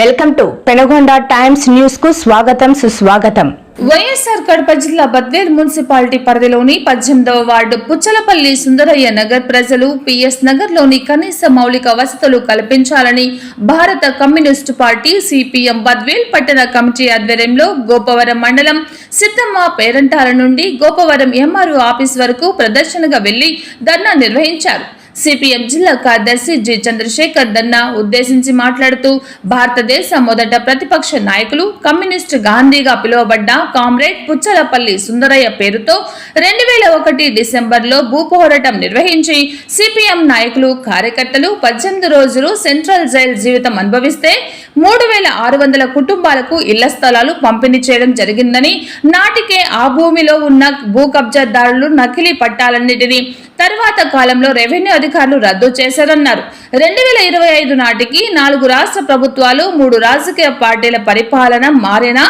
Welcome to Penagonda times న్యూస్కు స్వాగతం సుస్వాగతం. వైఎస్ఆర్ కడప జిల్లా బద్వేల్ మున్సిపాలిటీ పరిధిలోని పద్దెనిమిదవ వార్డు పుచ్చలపల్లి సుందరయ్య నగర్ ప్రజలు పిఎస్ నగర్లోని కనీస మౌలిక వసతులు కల్పించాలని భారత కమ్యూనిస్టు పార్టీ సిపిఎం బద్వేల్ పట్టణ కమిటీ ఆధ్వర్యంలో గోపవరం మండలం సిద్ధమ్మ పేరంటాల నుండి గోపవరం ఎంఆర్ఓ ఆఫీస్ వరకు ప్రదర్శనగా వెళ్ళి ధర్నా నిర్వహించారు. సిపిఎం జిల్లా కార్యదర్శి జి చంద్రశేఖర్ దన్నా ఉద్దేశించి మాట్లాడుతూ భారతదేశ మొదట ప్రతిపక్ష నాయకులు కమ్యూనిస్ట్ గాంధీగా పిలువబడ్డ కామ్రేడ్ పుచ్చలపల్లి సుందరయ్య పేరుతో రెండు వేల ఒకటి డిసెంబర్లో భూపోరాటం నిర్వహించి సిపిఎం నాయకులు కార్యకర్తలు పద్దెనిమిది రోజులు సెంట్రల్ జైల్ జీవితం అనుభవిస్తే మూడు వేల ఆరు వందల కుటుంబాలకు ఇళ్ళ స్థలాలు పంపిణీ చేయడం జరిగిందని నాటికే ఆ భూమిలో ఉన్న భూ కబ్జాదారులు నకిలీ పట్టాలన్నిటినీ తర్వాత కాలంలో రెవెన్యూ అధికారులు రద్దు చేశారన్నారు. రెండు వేల ఇరవై ఐదు నాటికి నాలుగు రాష్ట్ర ప్రభుత్వాలు మూడు రాజకీయ పార్టీల పరిపాలన మారినా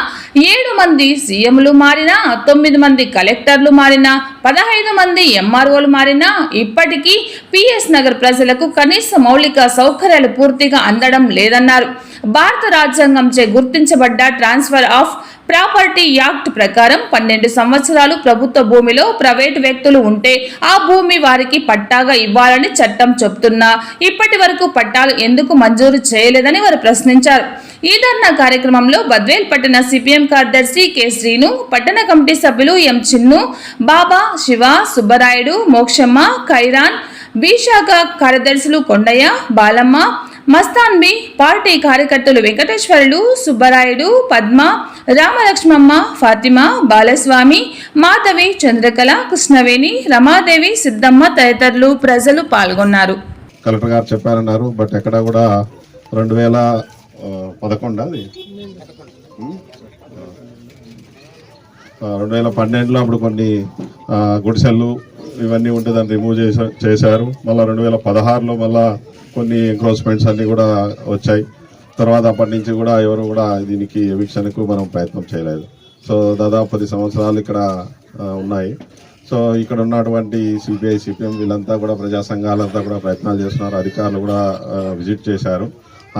ఏడు మంది సీఎంలు మారినా తొమ్మిది మంది కలెక్టర్లు మారినా పదహైదు మంది ఎంఆర్ఓలు మారినా ఇప్పటికీ పిఎస్ నగర్ ప్రజలకు కనీస మౌలిక సౌకర్యాలు పూర్తిగా అందడం లేదన్నారు. భారత రాజ్యాంగంచే గుర్తించబడ్డ ట్రాన్స్ఫర్ ఆఫ్ ప్రాపర్టీ యాక్ట్ ప్రకారం పన్నెండు సంవత్సరాలు ప్రభుత్వ భూమిలో ప్రైవేటు వ్యక్తులు ఉంటే ఆ భూమి వారికి పట్టాగా ఇవ్వాలని చట్టం చెబుతున్నా ఇప్పటి వరకు పట్టాలు ఎందుకు మంజూరు చేయలేదని వారు ప్రశ్నించారు. ఈ ధర్నా కార్యక్రమంలో బద్వేల్ పట్టణ సిపిఎం కార్యదర్శి కె శ్రీను పట్టణ కమిటీ సభ్యులు ఎం చిన్ను బాబా శివ సుబ్బరాయుడు మోక్షమ్మ ఖైరాన్ బీశాఖ కార్యదర్శులు కొండయ్య బాలమ్మ మస్తాన్ బి పార్టీ కార్యకర్తలు వెంకటేశ్వరులు సుబ్బరాయుడు పద్మ రామలక్ష్మమ్మ ఫాతిమా బాలస్వామి మాధవి చంద్రకళ కృష్ణవేణి రమాదేవి సిద్ధమ్మ తదితరులు ప్రజలు పాల్గొన్నారు. కలెక్టర్ గారు చెప్పారన్నారు బట్ ఎక్కడ కూడా రెండు వేల పదకొండు అది? రెండు వేల పన్నెండులో అప్పుడు కొన్ని గుడిసెలు ఇవన్నీ ఉంటే దాన్ని రిమూవ్ చేసా చేశారు. మళ్ళీ రెండు వేల పదహారులో మళ్ళా కొన్ని ఎంక్రోచ్మెంట్స్ అన్నీ కూడా వచ్చాయి. తర్వాత అప్పటి నుంచి కూడా ఎవరు కూడా దీనికి ఎవిక్షన్కు మనం ప్రయత్నం చేయలేదు. సో దాదాపు పది సంవత్సరాలు ఇక్కడ ఉన్నాయి. సో ఇక్కడ ఉన్నటువంటి సిపిఐ సిపిఎం వీళ్ళంతా కూడా ప్రజా సంఘాలంతా కూడా ప్రయత్నాలు చేస్తున్నారు. అధికారులు కూడా విజిట్ చేశారు.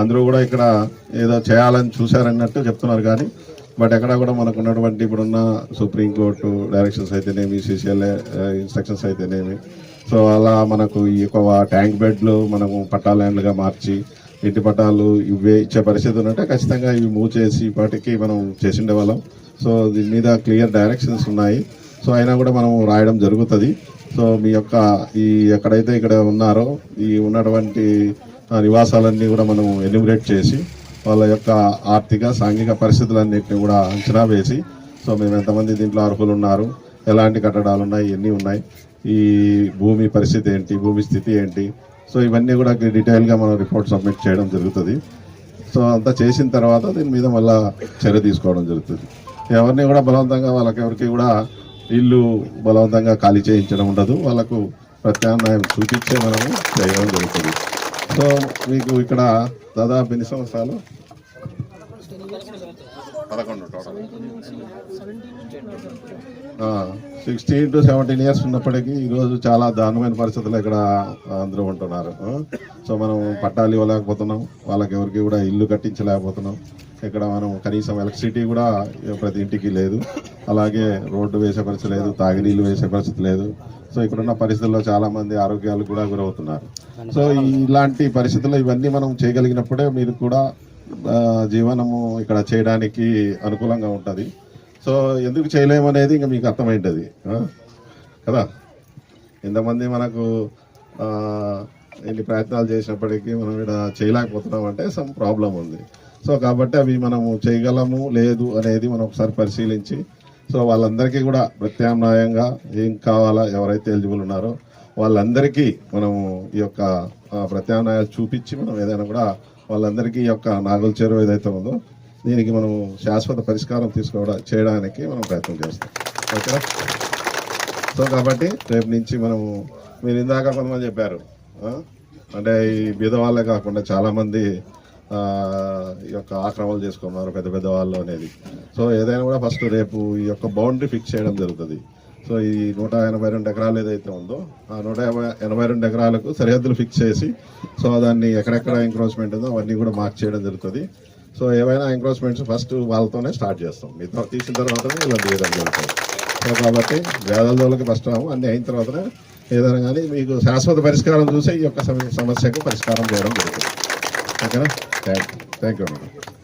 అందరూ కూడా ఇక్కడ ఏదో చేయాలని చూశారన్నట్టు చెప్తున్నారు కానీ బట్ ఎక్కడ కూడా మనకు ఉన్నటువంటి ఇప్పుడున్న సుప్రీంకోర్టు డైరెక్షన్స్ అయితేనేమి సీసీఎల్ఏ ఇన్స్ట్రక్షన్స్ అయితేనేమి. సో అలా మనకు ఈ యొక్క ట్యాంక్ బెడ్లు మనము పట్టాల్యాండ్లుగా మార్చి ఇంటి పట్టాలు ఇవే ఇచ్చే పరిస్థితి ఉన్నట్టే ఖచ్చితంగా ఇవి మూవ్ చేసి ఇప్పటికీ మనం చేసిండే వాళ్ళం. సో దీని మీద క్లియర్ డైరెక్షన్స్ ఉన్నాయి. సో అయినా కూడా మనం రాయడం జరుగుతుంది. సో మీ యొక్క ఈ ఎక్కడైతే ఇక్కడ ఉన్నారో ఈ ఉన్నటువంటి నివాసాలన్నీ కూడా మనం ఎలిమినేట్ చేసి వాళ్ళ యొక్క ఆర్థిక సాంఘిక పరిస్థితులన్నింటినీ కూడా అంచనా వేసి సో మేము ఎంతమంది దీంట్లో అర్హులు ఉన్నారు ఎలాంటి కట్టడాలు ఉన్నాయి ఎన్ని ఉన్నాయి ఈ భూమి పరిస్థితి ఏంటి భూమి స్థితి ఏంటి సో ఇవన్నీ కూడా డీటెయిల్గా మనం రిపోర్ట్ సబ్మిట్ చేయడం జరుగుతుంది. సో అంతా చేసిన తర్వాత దీని మీద మళ్ళా చర్య తీసుకోవడం జరుగుతుంది. ఎవరిని కూడా బలవంతంగా వాళ్ళకెవరికి కూడా ఇల్లు బలవంతంగా ఖాళీ చేయించడం ఉండదు. వాళ్ళకు ప్రత్యామ్నాయం సూచించే మనము చేయడం జరుగుతుంది. సో మీకు ఇక్కడ దాదాపు ఎన్ని సంవత్సరాలు? పదకొండు total sixteen to seventeen years ఉన్నప్పటికీ ఈరోజు చాలా దారుణమైన పరిస్థితులు ఇక్కడ అందరూ ఉంటున్నారు. సో మనం పట్టాలు ఇవ్వలేకపోతున్నాం. వాళ్ళకి ఎవరికి కూడా ఇల్లు కట్టించలేకపోతున్నాం. ఇక్కడ మనం కనీసం ఎలక్ట్రిసిటీ కూడా ప్రతి ఇంటికి లేదు. అలాగే రోడ్డు వేసే పరిస్థితి లేదు తాగినీళ్ళు వేసే పరిస్థితి లేదు. సో ఇక్కడున్న పరిస్థితుల్లో చాలా మంది ఆరోగ్యాలు కూడా గురవుతున్నారు. సో ఇలాంటి పరిస్థితుల్లో ఇవన్నీ మనం చేయగలిగినప్పుడే మీరు కూడా జీవనము ఇక్కడ చేయడానికి అనుకూలంగా ఉంటుంది. సో ఎందుకు చేయలేము అనేది ఇంకా మీకు అర్థమైంటుంది. కదా? ఇంతమంది మనకు ఎన్ని ప్రయత్నాలు చేసినప్పటికీ మనం ఇక్కడ చేయలేకపోతున్నాం అంటే సమ్ ప్రాబ్లం ఉంది. సో కాబట్టి అవి మనము చేయగలము లేదు అనేది మనం ఒకసారి పరిశీలించి సో వాళ్ళందరికీ కూడా ప్రత్యామ్నాయంగా ఏం కావాలా ఎవరైతే ఎలిజిబుల్ ఉన్నారో వాళ్ళందరికీ మనము ఈ యొక్క ప్రత్యామ్నాయాలు చూపించి మనం ఏదైనా కూడా వాళ్ళందరికీ ఈ యొక్క నాగుల చెరువు ఏదైతే ఉందో దీనికి మనం శాశ్వత పరిష్కారం తీసుకోవడం చేయడానికి మనం ప్రయత్నం చేస్తాం. ఓకేనా? సో కాబట్టి రేపు నుంచి మనము మీరు ఇందాక కొంతమంది చెప్పారు అంటే ఈ బీద వాళ్ళే కాకుండా చాలామంది ఈ యొక్క ఆక్రమణలు చేసుకున్నారు పెద్ద పెద్ద వాళ్ళు అనేది. సో ఏదైనా కూడా ఫస్ట్ రేపు ఈ యొక్క బౌండరీ ఫిక్స్ చేయడం జరుగుతుంది. సో ఈ నూట ఎనభై రెండు ఎకరాలు ఏదైతే ఉందో ఆ నూట యాభై ఎనభై రెండు ఎకరాలకు సరిహద్దులు ఫిక్స్ చేసి సో దాన్ని ఎక్కడెక్కడ ఎంక్రోచ్మెంట్ ఉందో అవన్నీ కూడా మార్క్ చేయడం జరుగుతుంది. సో ఏవైనా ఎంక్రోచ్మెంట్స్ ఫస్ట్ వాళ్ళతోనే స్టార్ట్ చేస్తాం. మిగతా తీసిన తర్వాతనే ఇలా చేయడం జరుగుతుంది. సో కాబట్టి వేదాలకి ఫస్ట్ రాము అన్ని అయిన తర్వాతనే ఏదైనా కానీ మీకు శాశ్వత పరిష్కారం చూసి ఈ యొక్క సమస్యకు పరిష్కారం చేయడం జరుగుతుంది. ఓకేనా? Thank, thank you.